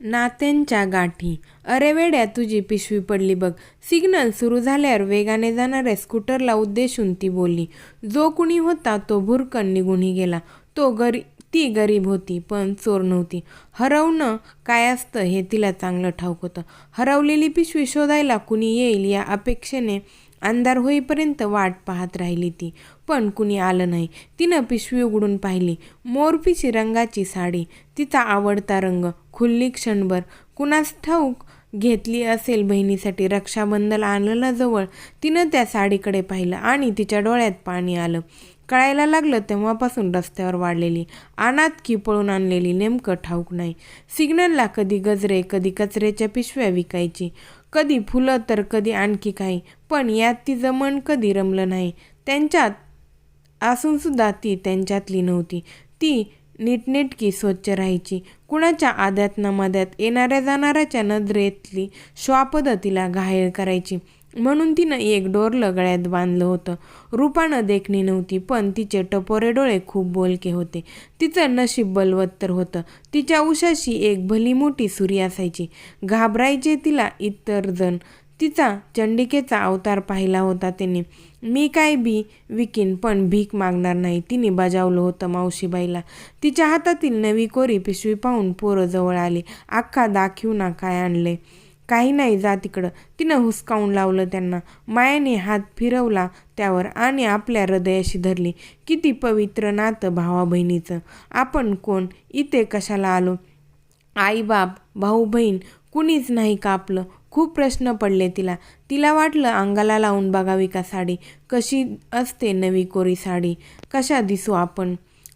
नात्यांच्या गाठी. अरे वेड्या तुझी पिशवी पडली बघ. सिग्नल सुरू झाल्यावर वेगाने जाणाऱ्या स्कूटरला उद्देशून ती बोलली. जो कुणी होता तो भुरकन निघूनही गेला. तो गरी ती गरीब होती पण चोर नव्हती. हरवणं काय असतं हे तिला चांगलं ठाऊक होतं. हरवलेली पिशवी शोधायला कुणी येईल या अपेक्षेने अंधार होईपर्यंत वाट पाहत राहिली ती. पण कुणी आलं नाही. तिनं पिशवी उघडून पाहिली. मोरपीची रंगाची साडी. तिचा आवडता रंग. खुल्ली क्षणभर. कुणास ठाऊक घेतली असेल बहिणीसाठी रक्षाबंधन आणलं जवळ तिनं त्या साडीकडे पाहिलं आणि तिच्या डोळ्यात पाणी आलं. कळायला लागलं तेव्हापासून रस्त्यावर वाढलेली. अनाथ की पळून आणलेली नेमकं ठाऊक नाही. सिग्नलला कधी गजरे कधी कचऱ्याच्या पिशव्या विकायची. कधी फुलं तर कधी आणखी काही. पण यात तिचं मन कधी रमलं नाही. त्यांच्यात असूनसुद्धा ती त्यांच्यातली नव्हती. ती नीटनेटकी स्वच्छ राहायची. कुणाच्या आद्यात नमाद्यात येणाऱ्या जाणाऱ्याच्या नजरेतली श्वापद तिला घायल करायची. म्हणून तिनं एक डोरलं गळ्यात बांधलं होतं. रूपानं देखणी नव्हती पण तिचे टपोरे डोळे खूप बोलके होते. तिचं नशीब बलवत्तर होतं. तिच्या उशाशी एक भली मोठी सुरी असायची. घाबरायचे तिला इतर जण. तिचा चंडिकेचा अवतार पाहिला होता तिने. मी काय बी विकीन पण भीक मागणार नाही तिने बजावलं होतं मावशीबाईला. तिच्या हातातील नवी कोरी पिशवी पाहून पोरं जवळ आली. अख्खा दाखिव ना काय आणले काही नाही जा तिकडं. तिनं हुसकावून लावलं त्यांना. मायाने हात फिरवला त्यावर आणि आपल्या हृदयाशी धरली. किती पवित्र नातं भावा बहिणीचं आपण कोण? इथे कशाला आलो? आई बाप भाऊ बहीण कुणीच नाही का आपलं खूप प्रश्न पडले तिला. तिला वाटलं अंगाला लावून बघावी का साडी? कशी असते नवी कोरी साडी? कशा दिसू आपण?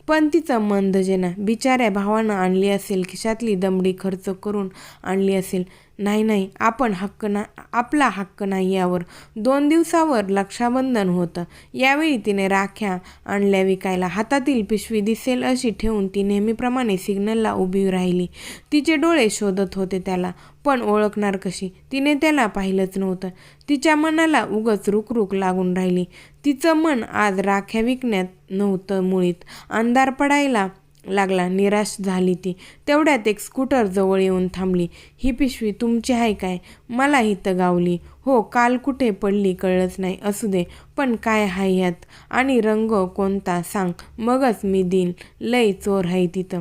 पण तिचं मन धजेना बिचाऱ्या भावानं आणली असेल खिशातली दमडी खर्च करून आणली असेल. नाही नाही आपण हक्क ना आपला हक्क नाही यावर. दोन दिवसावर लक्षाबंधन होतं. यावेळी तिने राख्या आणल्या विकायला. हातातील पिशवी दिसेल अशी ठेवून ती नेहमीप्रमाणे सिग्नलला उभी राहिली. तिचे डोळे शोधत होते त्याला पण ओळखणार कशी? तिने त्याला पाहिलंच नव्हतं. तिच्या मनाला उगच रुकरुक लागून राहिली. तिचं मन आज राख्या विकण्यात नव्हतं मुळीत. अंधार पडायला लागला निराश झाली ती. तेवढ्यात एक स्कूटर जवळ येऊन थांबली. ही पिशवी तुमची आहे काय? मला इथं गावली. हो काल कुठे पडली कळलंच नाही. असू दे पण काय हाय यात? आणि रंग कोणता? सांग. मगच मी देईन. लय चोर आहे तिथं.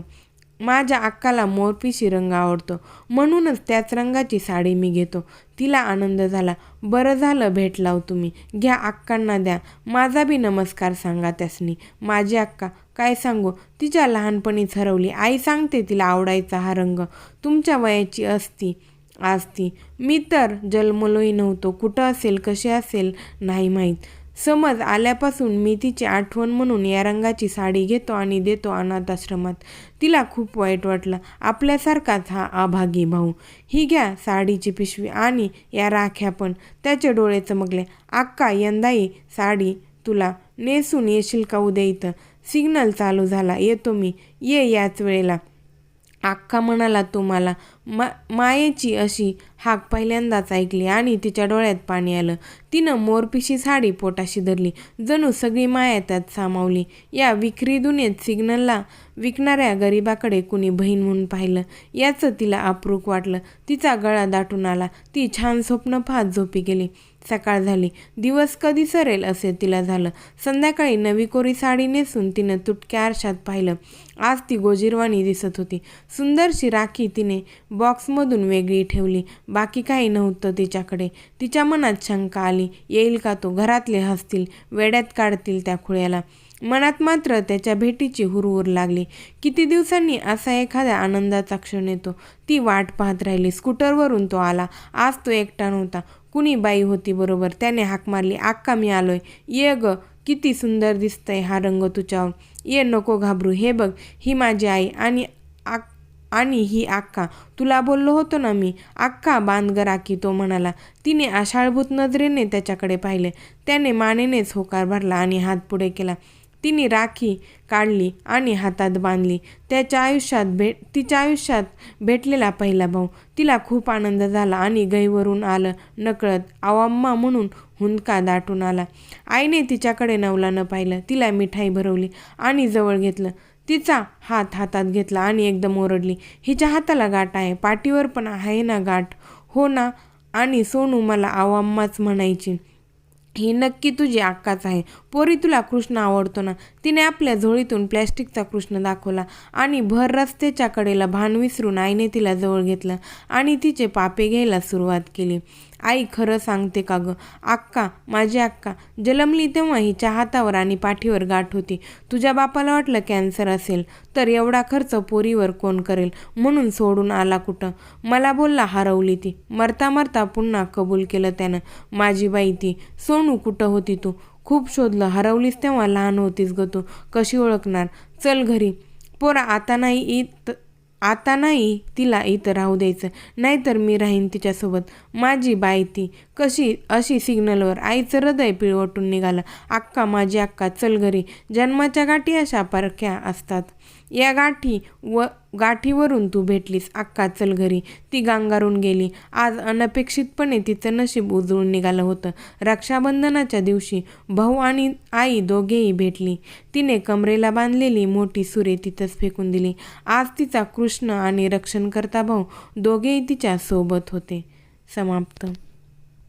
माझ्या अक्काला मोरपिशी रंग आवडतो. म्हणूनच त्याच रंगाची साडी मी घेतो. तिला आनंद झाला. बरं झालं भेट लाव तुम्ही. घ्या अक्कांना द्या. माझा बी नमस्कार सांगा त्यासनी. माझी अक्का काय सांगू? तिच्या लहानपणीच हरवली. आई सांगते तिला आवडायचा हा रंग. तुमच्या वयाची असती आज ती मी तर जन्मलोही नव्हतो. कुठं असेल कसे असेल नाही माहीत. समज आल्यापासून मी तिची आठवण म्हणून या रंगाची साडी घेतो आणि देतो अनाथ आश्रमात. तिला खूप वाईट वाटलं. आपल्यासारखाच हा आभागी भाऊ. ही घ्या साडीची पिशवी आणि या राख्या पण. त्याचे डोळे चमकले. आक्का यंदाही साडी तुला नेसून येशील का उद्या इथं? सिग्नल चालू झाला. येतो मी. ये याच वेळेला. अख्खा म्हणाला तुम्हाला मा मायेची अशी हाक पहिल्यांदाच ऐकली आणि तिच्या डोळ्यात पाणी आलं. तिनं मोरपिशी साडी पोटाशी धरली. जणू सगळी माया त्यात सामावली. या विक्री दुनियेत सिग्नलला विकणाऱ्या गरिबाकडे कुणी बहीण म्हणून पाहिलं. याचं तिला अप्रूक वाटलं. तिचा गळा दाटून आला. ती छान स्वप्न पाहत झोपी गेली. सकाळ झाली. दिवस कधी सरेल असे तिला झालं. संध्याकाळी नवी कोरी साडी नेसून तिनं तुटक्या आरशात पाहिलं. आज ती गोजीरवाणी दिसत होती. सुंदरशी राखी तिने बॉक्समधून वेगळी ठेवली. बाकी काही नव्हतं तिच्याकडे. तिच्या मनात शंका आली. येईल का तो? घरातले हसतील. वेड्यात काढतील त्या खुळ्याला. मनात मात्र त्याच्या भेटीची हुरहुर लागली. किती दिवसांनी असा एखाद्या आनंदाचा क्षण येतो? ती वाट पाहत राहिली. स्कूटरवरून तो आला. आज तो एकटा नव्हता. कुणी बाई होती बरोबर. त्याने हाक मारली. आक्का मी आलोय. ये ग किती सुंदर दिसतंय हा रंग तुझ्यावर. ये नको घाबरू. हे बघ ही माझी आई आणि आक आणि ही आक्का. तुला बोललो होतो ना मी आक्का बांधगर आकी तो म्हणाला. तिने आषाढभूत नजरेने त्याच्याकडे पाहिले. त्याने मानेनेच होकार भरला आणि हात पुढे केला. तिने राखी काढली आणि हातात बांधली. त्याच्या आयुष्यात भेट तिच्या आयुष्यात भेटलेला पहिला भाऊ. तिला खूप आनंद झाला आणि गैवरून आलं नकळत. आवाम्मा म्हणून हुंदका दाटून आला. आईने तिच्याकडे नवला न पाहिलं. तिला मिठाई भरवली आणि जवळ घेतलं. तिचा हात हातात घेतला आणि एकदम ओरडली. हिच्या हाताला गाठ आहे पाठीवर पण आहे ना गाठ. हो ना आणि सोनू मला आवाम्माच म्हणायची. ही नक्की तुझी अक्काच आहे. पोरी तुला कृष्ण आवडतो ना. तिने आपल्या झोळीतून प्लॅस्टिकचा कृष्ण दाखवला आणि भर रस्त्याच्या कडेला भान विसरून आईने तिला जवळ घेतलं आणि तिचे पापे घ्यायला सुरुवात केली. आई खरं सांगते का गं? अक्का माझी अक्का जन्मली तेव्हा हिच्या हातावर आणि पाठीवर गाठ होती. तुझ्या बापाला वाटलं कॅन्सर असेल तर एवढा खर्च पोरीवर कोण करेल? म्हणून सोडून आला कुठं? मला बोलला हरवली ती. मरता मरता पुन्हा कबूल केलं त्यानं. माझी बाई ती सोनू कुठं होती तू? खूप शोधलं. हरवलीस तेव्हा लहान होतीस ग तू. कशी ओळखणार? चल घरी. पोरा आता नाही इत आता नाही तिला इथं राहू द्यायचं. नाहीतर मी राहीन तिच्यासोबत. माझी बाई ती कशी अशी सिग्नलवर आईचं हृदय पिळवटून निघालं. अक्का माझी अक्का चल घरी. जन्माच्या गाठी अशा परख्या असतात. या गाठी व गाठीवरून तू भेटलीस अक्का चल घरी. ती गांगारून गेली. आज अनपेक्षितपणे तिचं नशीब उजळून निघालं होतं. रक्षाबंधनाच्या दिवशी भाऊ आणि आई दोघेही भेटली. तिने कमरेला बांधलेली मोठी सुरे तिथंच फेकून दिली. आज तिचा कृष्ण आणि रक्षणकर्ता भाऊ दोघेही तिच्या सोबत होते. समाप्त.